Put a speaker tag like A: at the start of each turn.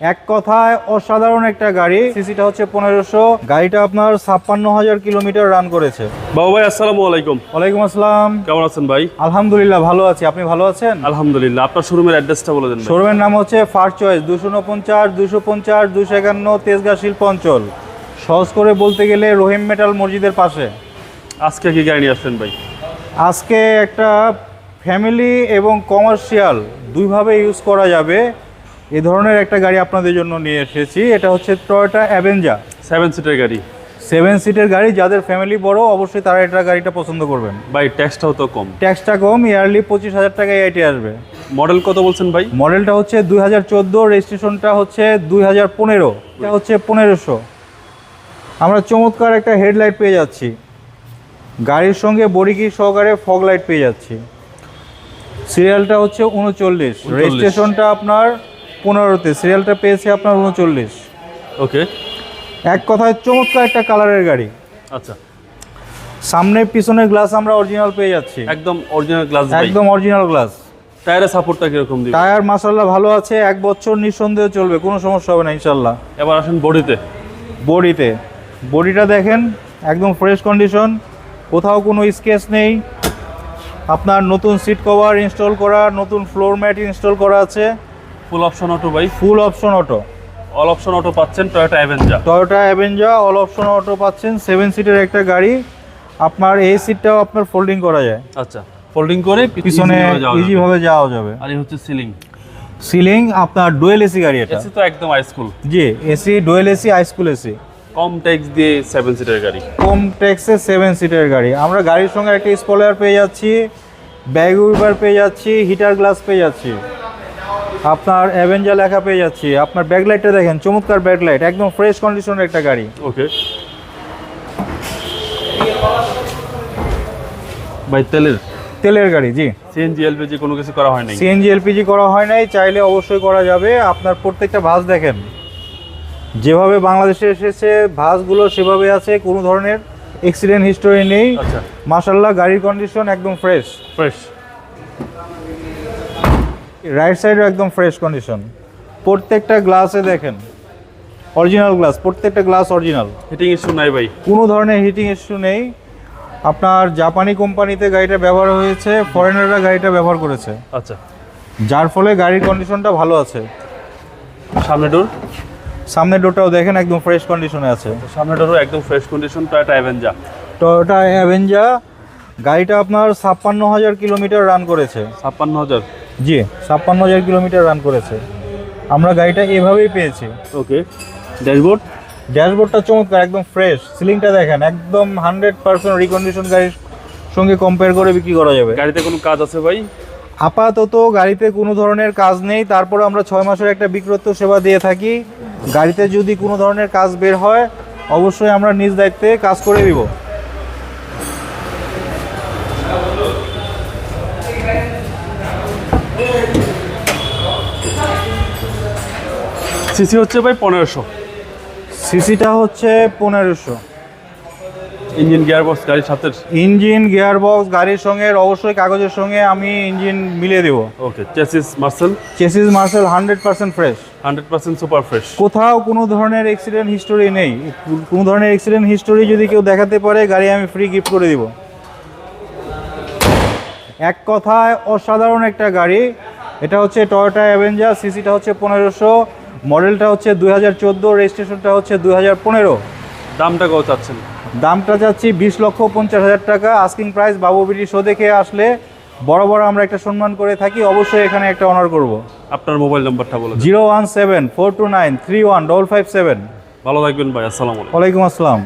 A: এক কথায় অসাধারণ একটা গাড়ি। সিসিটা হচ্ছে পনেরোশো। গাড়িটা আপনার ছাপ্পান্ন হাজার কিলোমিটার রান করেছে।
B: বাবু ভাই আসসালামু আলাইকুম।
A: ওয়ালাইকুম আসসালাম।
B: কেমন আছেন ভাই?
A: আলহামদুলিল্লাহ ভালো আছি। আপনি ভালো আছেন?
B: আলহামদুলিল্লাহ। আপনার শোরুমের অ্যাড্রেসটা বলে দেন
A: শোরুমের নাম হচ্ছে ফার্স্ট চয়েস দুশো উনপঞ্চাশ দুশো পঞ্চাশ দুশো একান্ন তেজগা শিল্প অঞ্চল। সহজ করে বলতে গেলে রহিম মেটাল মসজিদের পাশে।
B: আজকে কি গাড়ি নিয়ে আসছেন ভাই?
A: আজকে একটা ফ্যামিলি এবং কমার্শিয়াল দুইভাবে ইউজ করা যাবে। এ ধরনের একটা গাড়ি আপনাদের জন্য নিয়ে এসেছি। এটা হচ্ছে টয়োটা অ্যাভেঞ্জা
B: সেভেন সিটের গাড়ি।
A: সেভেন সিটের গাড়ি যাদের ফ্যামিলি বড় অবশ্যই তারা এটা গাড়িটা পছন্দ করবেন।
B: ভাই ট্যাক্সটাও তো কম।
A: ট্যাক্সটা কম ইয়ারলি পঁচিশ হাজার টাকা এআইটি আসবে।
B: মডেল কত বলছেন ভাই?
A: মডেলটা হচ্ছে দুই হাজার চোদ্দ রেজিস্ট্রেশনটা হচ্ছে দুই হাজার পনেরো এটা হচ্ছে পনেরোশো। আমরা চমৎকার একটা হেডলাইট পেয়ে যাচ্ছি। গাড়ির সঙ্গে বডিকি সহকারে ফগ লাইট পেয়ে যাচ্ছি। সিরিয়ালটা হচ্ছে উনচল্লিশ। রেজিস্ট্রেশনটা আপনার পনেরোতে সিরিয়ালটা পেয়েছে আপনার উনচল্লিশ।
B: ওকে।
A: এক কথায় চমৎকার একটা কালারের গাড়ি।
B: আচ্ছা।
A: সামনে পিছনের গ্লাস আমরা অরিজিনাল পেয়ে যাচ্ছি।
B: একদম অরিজিনাল গ্লাস
A: একদম অরিজিনাল গ্লাস
B: টায়ারের সাপোর্টটা কীরকম দিবে?
A: টায়ার মাসাল্লাহ ভালো আছে এক বছর নিঃসন্দেহ চলবে কোনো সমস্যা হবে না ইনশাল্লাহ
B: এবার আসেন বডিতে।
A: বডিতে। বডিটা দেখেন একদম ফ্রেশ কন্ডিশন কোথাও কোনো স্কেচ নেই। আপনার নতুন সিট কভার ইনস্টল করা নতুন ফ্লোর ম্যাট ইনস্টল করা আছে।
B: ফুল অপশন অটো ভাই
A: full option auto
B: all option auto পাচ্ছেন Toyota Avanza
A: Toyota Avanza all option auto পাচ্ছেন। সেভেন সিটের একটা গাড়ি। আপনার এই সিটটাও আপনার ফোল্ডিং করা যায়।
B: আচ্ছা ফোল্ডিং করে
A: পিছনে ইজিভাবে যাওয়া যাবে।
B: আর এই হচ্ছে সিলিং
A: সিলিং আপনার ডুয়েল এসি গাড়ি এটা।
B: এসি তো একদম high school
A: G AC dual AC high school AC
B: কম ট্যাক্স দিয়ে সেভেন সিটের গাড়ি।
A: কম ট্যাক্সে সেভেন সিটের গাড়ি। আমরা গাড়ির সঙ্গে একটা স্পলার পেয়ে যাচ্ছি। ব্যাগ উইবার পেয়ে যাচ্ছি হিটার গ্লাস পেয়ে যাচ্ছি। আপনার অ্যাভেঞ্জার লেখা পেয়ে যাচ্ছি। আপনার ব্যাকলাইটটা দেখেন চমৎকার ব্যাকলাইট একদম ফ্রেশ কন্ডিশনের একটা গাড়ি।
B: ওকে ভাই তেলের?
A: তেলের গাড়ি জি।
B: সিএনজি এলপিজি কোনো কিছু করা হয় নাই?
A: সিএনজি এলপিজি করা হয় নাই চাইলে অবশ্যই করা যাবে। আপনার প্রত্যেকটা ভাস দেখেন। যেভাবে বাংলাদেশে এসেছে ভাসগুলো সেভাবে আছে কোনো ধরনের অ্যাক্সিডেন্ট হিস্টোরি নেই।
B: আচ্ছা।
A: মাসাল্লাহ গাড়ির কন্ডিশন একদম ফ্রেশ
B: ফ্রেশ
A: রাইট সাইডও একদম ফ্রেশ কন্ডিশন প্রত্যেকটা গ্লাসে দেখেন অরিজিনাল গ্লাস প্রত্যেকটা গ্লাস অরিজিনাল
B: হিটিং ইস্যু নাই ভাই।
A: কোনো ধরনের হিটিং ইস্যু নেই। আপনার জাপানি কোম্পানিতে গাড়িটা ব্যবহার হয়েছে ফরেনাররা গাড়িটা ব্যবহার করেছে।
B: আচ্ছা।
A: যার ফলে গাড়ির কন্ডিশনটা ভালো আছে।
B: সামনে ডোর
A: সামনের ডোরটাও দেখেন একদম ফ্রেশ কন্ডিশনে আছে।
B: সামনে ডোরও একদম fresh condition Toyota Avanza
A: Toyota Avanza গাড়িটা আপনার ছাপ্পান্ন হাজার কিলোমিটার রান করেছে।
B: ছাপ্পান্ন হাজার?
A: জি ছাপ্পান্ন হাজার কিলোমিটার রান করেছে। আমরা গাড়িটা এভাবেই পেয়েছি।
B: Okay dashboard?
A: ড্যাশবোর্ডটা চমৎকার একদম ফ্রেশ সিলিংটা দেখেন একদম হান্ড্রেড পার্সেন্ট রিকন্ডিশন গাড়ির সঙ্গে কম্পেয়ার করে বিক্রি করা যাবে।
B: গাড়িতে কোনো কাজ আছে ভাই?
A: আপাতত গাড়িতে কোনো ধরনের কাজ নেই তারপর আমরা ছয় মাসের একটা বিক্রত্ব সেবা দিয়ে থাকি। গাড়িতে যদি কোনো ধরনের কাজ বের হয় অবশ্যই আমরা নিজ দায়িত্বে কাজ করে দিব
B: সিসি হচ্ছে ভাই পনেরোশো।
A: সিসিটা হচ্ছে পনেরোশো।
B: ইঞ্জিন গিয়ার বক্স গাড়ির সাথে
A: ইঞ্জিন গিয়ার বক্স গাড়ির সঙ্গে অবশ্যই কাগজের সঙ্গে আমি ইঞ্জিন মিলিয়ে দেবো।
B: ওকে চেসিস মার্সেল?
A: Chassis Marcel hundred percent fresh.
B: Hundred percent super fresh.
A: কোথাও কোনো ধরনের অ্যাক্সিডেন্ট হিস্টোরি নেই। কোনো ধরনের অ্যাক্সিডেন্ট হিস্টোরি যদি কেউ দেখাতে পারে গাড়ি আমি ফ্রি গিফট করে দিব। এক কথায় অসাধারণ একটা গাড়ি। এটা হচ্ছে টয়োটা অ্যাভেঞ্জার সিসিটা হচ্ছে পনেরোশো। মডেলটা হচ্ছে দুই হাজার চোদ্দ রেজিস্ট্রেশনটা হচ্ছে দুই হাজার পনেরো।
B: দামটা কত চাচ্ছেন?
A: দামটা চাচ্ছি বিশ লক্ষ পঞ্চাশ হাজার টাকা। আস্কিং প্রাইস বাবু বিটি শো দেখে আসলে বড় বড় আমরা একটা সম্মান করে থাকি অবশ্যই এখানে একটা অনার করব।
B: আপনার মোবাইল নাম্বারটা বলুন
A: zero one seven four two nine three one double five seven.
B: ভালো থাকবেন ভাই আসসালামু আলাইকুম।
A: ওয়ালাইকুম আসসালাম।